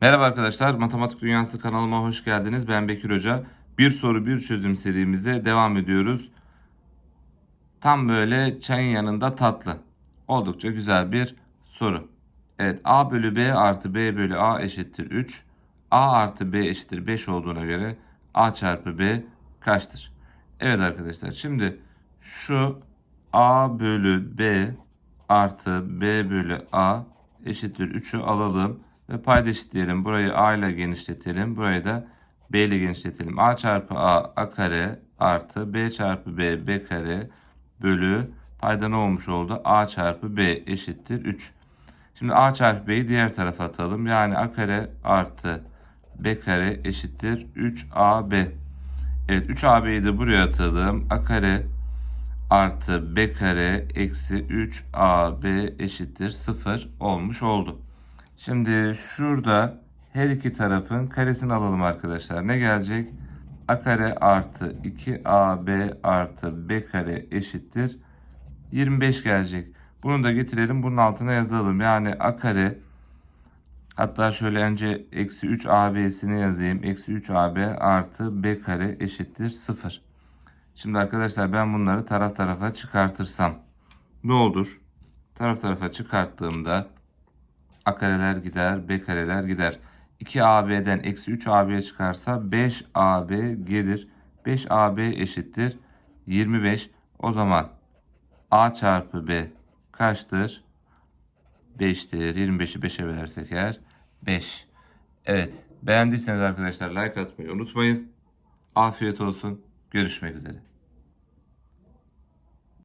Merhaba arkadaşlar, Matematik Dünyası kanalıma hoş geldiniz. Ben Bekir Hoca. Bir soru bir çözüm serimize devam ediyoruz. Tam böyle çayın yanında tatlı. Oldukça güzel bir soru. Evet, A bölü B artı B bölü A eşittir 3. A artı B eşittir 5 olduğuna göre A çarpı B kaçtır? Evet arkadaşlar, şimdi şu A bölü B artı B bölü A eşittir 3'ü alalım ve payda eşitleyelim. Burayı A ile genişletelim. Burayı da B ile genişletelim. A çarpı A A kare artı B çarpı B B kare bölü payda ne olmuş oldu? A çarpı B eşittir 3. Şimdi A çarpı B'yi diğer tarafa atalım. Yani A kare artı B kare eşittir 3AB. Evet 3AB'yi de buraya atalım. A kare artı b kare eksi 3ab eşittir 0 olmuş oldu. Şimdi şurada her iki tarafın karesini alalım arkadaşlar. Ne gelecek? a kare artı 2ab artı b kare eşittir 25 gelecek. Bunu da getirelim bunun altına yazalım. Yani a kare hatta şöyle önce eksi 3ab'sini yazayım. Eksi 3ab artı b kare eşittir 0. Şimdi arkadaşlar ben bunları taraf tarafa çıkartırsam ne olur? Taraf tarafa çıkarttığımda a kareler gider, b kareler gider. 2ab'den eksi 3ab'ye çıkarsa 5ab gelir. 5ab eşittir 25. O zaman a çarpı b kaçtır? 5'tir. 25'i 5'e bölersek eğer 5. Evet. Beğendiyseniz arkadaşlar like atmayı unutmayın. Afiyet olsun. Görüşmek üzere.